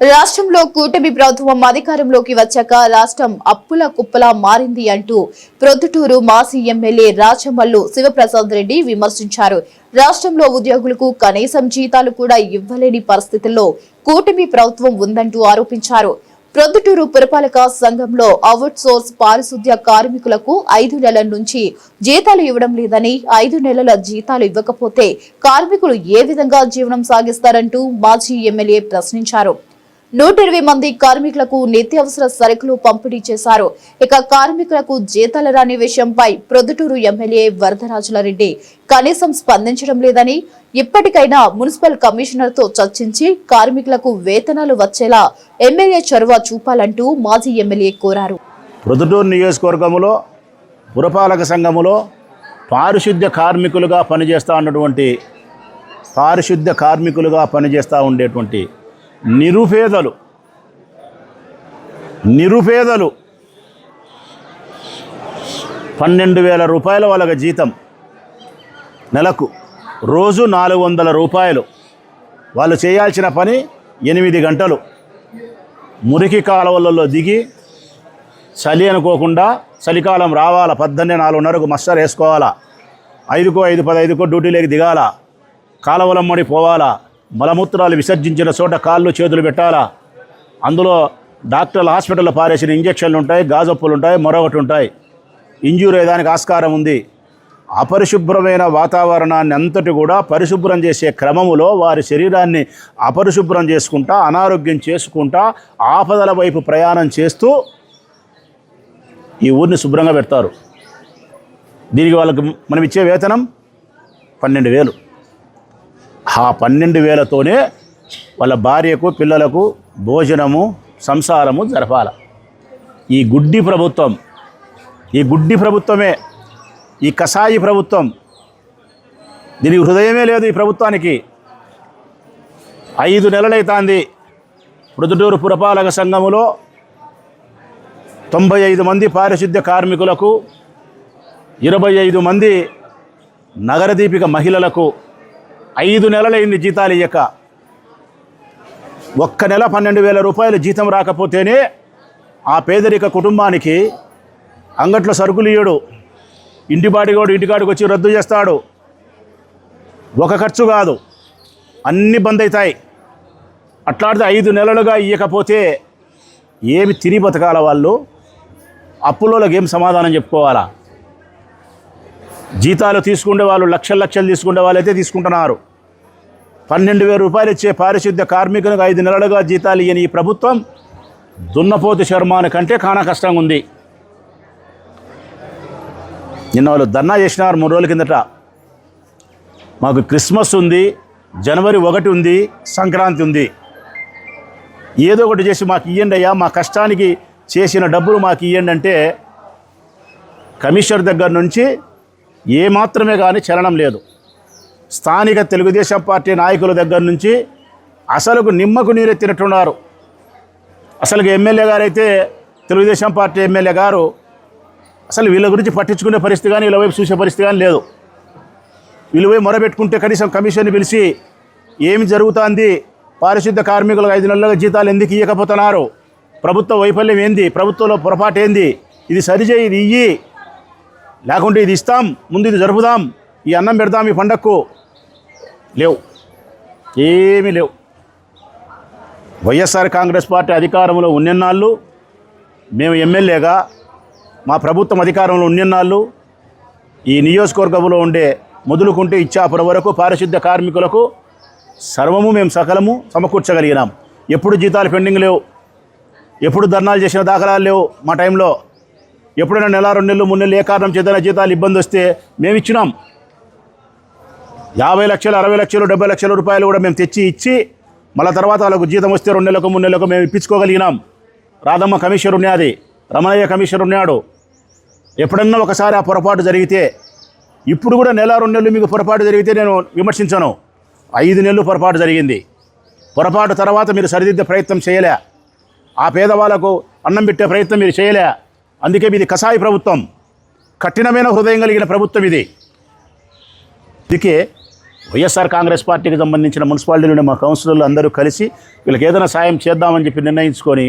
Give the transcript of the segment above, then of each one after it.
రాష్ట్రంలో కూటమి ప్రభుత్వం అధికారంలోకి వచ్చాక రాష్ట్రం అప్పుల కుప్పలా మారింది అంటూ ప్రొద్దుటూరు మాజీ ఎమ్మెల్యే రాచమల్లు శివప్రసాద్ రెడ్డి విమర్శించారు. రాష్ట్రంలో ఉద్యోగులకు కనీసం జీతాలు కూడా ఇవ్వలేని పరిస్థితుల్లో కూటమి ప్రభుత్వం ఉందంటూ ఆరోపించారు. ప్రొద్దుటూరు పురపాలక సంఘంలో అవుట్ సోర్స్ పారిశుద్ధ్య కార్మికులకు ఐదు నెలల నుంచి జీతాలు ఇవ్వడం లేదని ఐదు నెలల జీతాలు ఇవ్వకపోతే కార్మికులు ఏ విధంగా జీవనం సాగిస్తారంటూ మాజీ ఎమ్మెల్యే ప్రశ్నించారు. నూట ఇరవై మంది కార్మికులకు నిత్యావసర సరుకులు పంపిణీ చేశారు. ఇక కార్మికులకు జీతాలు రాని విషయంపై ప్రొద్దుటూరు ఎమ్మెల్యే వరదరాజులారెడ్డి కనీసం స్పందించడం లేదని ఇప్పటికైనా మున్సిపల్ కమిషనర్తో చర్చించి కార్మికులకు వేతనాలు వచ్చేలా ఎమ్మెల్యే చొరవ చూపాలంటూ మాజీ ఎమ్మెల్యే కోరారు. ప్రొద్దుటూరు నియోజకవర్గంలో పురపాలక సంఘములో పారిశుద్ధ్య కార్మికులుగా పనిచేస్తూ ఉన్నటువంటి పారిశుద్ధ్య కార్మికులుగా పనిచేస్తూ ఉండేటువంటి నిరుపేదలు. నిరుపేదలు. పన్నెండు వేల రూపాయల వాళ్ళకి జీతం. నెలకు రోజు నాలుగు వందల రూపాయలు. వాళ్ళు చేయాల్సిన పని ఎనిమిది గంటలు. మురికి కాలువలలో దిగి చలి అనుకోకుండా చలికాలం రావాలా? పద్దెన్నే నాలుగున్నరకు మస్టర్ వేసుకోవాలా? ఐదుకో ఐదు పదైదుకో డ్యూటీలోకి దిగాల? కాలువలమ్మడి పోవాలా? మలమూత్రాలు విసర్జించిన చోట కాళ్ళు చేతులు పెట్టాలా? అందులో డాక్టర్ల హాస్పిటల్లో పారేసిన ఇంజక్షన్లు ఉంటాయి గాజప్పులు ఉంటాయి మరొకటి ఉంటాయి. ఇంజూరీ అయ్యేదానికి ఆస్కారం ఉంది. అపరిశుభ్రమైన వాతావరణాన్ని అంతటి కూడా పరిశుభ్రం చేసే క్రమములో వారి శరీరాన్ని అపరిశుభ్రం చేసుకుంటా అనారోగ్యం చేసుకుంటా ఆపదల వైపు ప్రయాణం చేస్తూ ఈ ఊరిని శుభ్రంగా పెడతారు. దీనికి వాళ్ళకి మనం ఇచ్చే వేతనం పన్నెండు వేలు. ఆ పన్నెండు వేలతోనే వాళ్ళ భార్యకు పిల్లలకు భోజనము సంసారము జరపాల. ఈ గుడ్డి ప్రభుత్వం ఈ గుడ్డి ప్రభుత్వమే ఈ కషాయి ప్రభుత్వం దీనికి హృదయమే లేదు ఈ ప్రభుత్వానికి. ఐదు నెలలైతాంది ప్రొద్దుటూరు పురపాలక సంఘములో తొంభై ఐదు మంది పారిశుద్ధ్య కార్మికులకు ఇరవై ఐదు మంది నగరదీపిక మహిళలకు ఐదు నెలలైంది జీతాలు ఇయ్యక. ఒక్క నెల పన్నెండు వేల రూపాయలు జీతం రాకపోతేనే ఆ పేదరిక కుటుంబానికి అంగట్లో సరుకులు ఇయ్యడు. ఇంటి బాడిగోడు ఇంటికాడికి వచ్చి రద్దు చేస్తాడు. ఒక ఖర్చు కాదు. అన్నీ బంద్ అవుతాయి అట్లాడితే ఐదు నెలలుగా ఇయ్యకపోతే ఏమి తిరిగి బతకాల వాళ్ళు? అప్పులోకి ఏం సమాధానం చెప్పుకోవాలా? జీతాలు తీసుకునే వాళ్ళు లక్షలు లక్షలు తీసుకునే వాళ్ళైతే తీసుకుంటున్నారు. పన్నెండు వేల రూపాయలు ఇచ్చే పారిశుద్ధ్య కార్మికులకు ఐదు నెలలుగా జీతాలు ఇయ్యని ఈ ప్రభుత్వం దున్నపోతు శర్మాని కంటే కానా కష్టంగా ఉంది నిన్న వాళ్ళు ధర్నా చేసినారు మూడు రోజుల కిందట. మాకు క్రిస్మస్ ఉంది జనవరి ఒకటి ఉంది సంక్రాంతి ఉంది. ఏదో ఒకటి చేసి మాకు ఇవ్వండి అయ్యా మా కష్టానికి చేసిన డబ్బులు మాకు ఇవ్వండి అంటే కమిషనర్ దగ్గర నుంచి ఏమాత్రమే కానీ చలనం లేదు. స్థానిక తెలుగుదేశం పార్టీ నాయకుల దగ్గర నుంచి అసలుకు నిమ్మకు నీరెత్తినట్టున్నారు అసలు ఎమ్మెల్యే గారు అయితే తెలుగుదేశం పార్టీ ఎమ్మెల్యే గారు అసలు వీళ్ళ గురించి పట్టించుకునే పరిస్థితి కానీ వీళ్ళ వైపు చూసే పరిస్థితి కానీ లేదు. వీళ్ళు పోయి మొరబెట్టుకుంటే కనీసం కమిషన్ని పిలిచి ఏమి జరుగుతుంది? పారిశుద్ధ కార్మికులకు ఐదు నెలలుగా జీతాలు ఎందుకు ఇవ్వకపోతున్నారు ప్రభుత్వ వైఫల్యం ఏంది? ప్రభుత్వంలో పొరపాటు ఏంది? ఇది సరిచేయి ఇది ఇయ్యి. లేకుంటే ఇది ఇస్తాం ముందు ఇది జరుపుదాం. ఈ అన్నం పెడదాం ఈ పండక్కు. లేవు. ఏమీ లేవు. వైఎస్ఆర్ కాంగ్రెస్ పార్టీ అధికారంలో ఉన్నెన్నాళ్ళు మేము ఎమ్మెల్యేగా మా ప్రభుత్వం అధికారంలో ఉన్నెన్నాళ్ళు ఈ నియోజకవర్గంలో ఉండే మొదలుకుంటే ఇచ్చాపురం వరకు పారిశుద్ధ్య కార్మికులకు సర్వము మేము సకలము సమకూర్చగలిగినాం. ఎప్పుడు జీతాలు పెండింగ్ లేవు. ఎప్పుడు ధర్నాలు చేసిన దాఖలాలు లేవు మా టైంలో. ఎప్పుడైనా నెల రెండు నెలలు మూడు నెలలు ఏ కారణం చేతన జీతాలు ఇబ్బంది వస్తే మేము ఇచ్చినాం యాభై లక్షలు అరవై లక్షలు డెబ్బై లక్షల రూపాయలు కూడా మేము తెచ్చి ఇచ్చి మళ్ళీ తర్వాత వాళ్ళకు జీతం వస్తే రెండు నెలలకు మూడు నెలలకు మేము ఇప్పించుకోగలిగినాం. రాధమ్మ కమిషనర్ ఉన్నది రమణయ్య కమిషనర్ ఉన్నాడు. ఎప్పుడన్నా ఒకసారి ఆ పొరపాటు జరిగితే ఇప్పుడు కూడా నెల రెండు నెలలు మీకు పొరపాటు జరిగితే నేను విమర్శించను. ఐదు నెలలు పొరపాటు జరిగింది. పొరపాటు తర్వాత మీరు సరిదిద్దే ప్రయత్నం చేయలే. ఆ పేదవాళ్ళకు అన్నం పెట్టే ప్రయత్నం మీరు చేయలే. అందుకే మీది కసాయి ప్రభుత్వం. కఠినమైన హృదయం కలిగిన ప్రభుత్వం ఇది. అందుకే వైఎస్ఆర్ కాంగ్రెస్ పార్టీకి సంబంధించిన మున్సిపాలిటీలోని మా కౌన్సిలర్లు అందరూ కలిసి వీళ్ళకి ఏదైనా సాయం చేద్దామని చెప్పి నిర్ణయించుకొని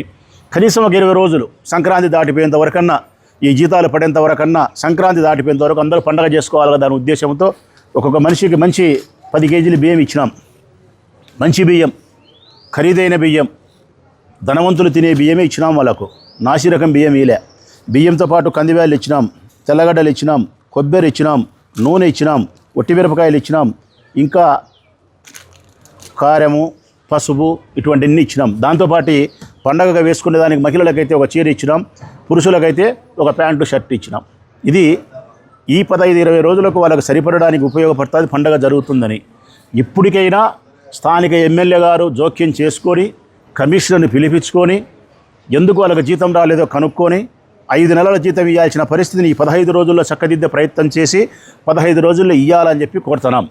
కనీసం ఒక ఇరవై రోజులు సంక్రాంతి దాటిపోయేంత వరకన్నా ఈ జీతాలు పడేంత వరకన్నా సంక్రాంతి దాటిపోయేంత వరకు అందరూ పండగ చేసుకోవాలి కదా దాని ఉద్దేశంతో ఒక్కొక్క మనిషికి మంచి పది కేజీలు బియ్యం ఇచ్చినాం. మంచి బియ్యం ఖరీదైన బియ్యం ధనవంతులు తినే బియ్యమే ఇచ్చినాం వాళ్ళకు. నాసిరకం బియ్యం ఇలే బియ్యంతో పాటు కందివేళ్ళు ఇచ్చినాం తెల్లగడ్డలు ఇచ్చినాం కొబ్బరి ఇచ్చినాం నూనె ఇచ్చినాం ఒట్టిమిరపకాయలు ఇచ్చినాం. ఇంకా కారము పసుపు ఇటువంటివన్నీ ఇచ్చినాం. దాంతోపాటు పండగగా వేసుకునే దానికి మహిళలకైతే ఒక చీర ఇచ్చినాం. పురుషులకైతే ఒక ప్యాంటు షర్ట్ ఇచ్చినాం. ఇది ఈ పదహైదు ఇరవై రోజులకు వాళ్ళకి సరిపడడానికి ఉపయోగపడుతుంది పండగ జరుగుతుందని. ఇప్పటికైనా స్థానిక ఎమ్మెల్యే గారు జోక్యం చేసుకొని కమిషనర్ని పిలిపించుకొని ఎందుకు వాళ్ళకి జీతం రాలేదో కనుక్కొని ఐదు నెలల జీతం ఇవ్వాల్సిన పరిస్థితిని ఈ పదహైదు రోజుల్లో చక్కదిద్దే ప్రయత్నం చేసి పదహైదు రోజుల్లో ఇవ్వాలని చెప్పి కోరుతున్నాం.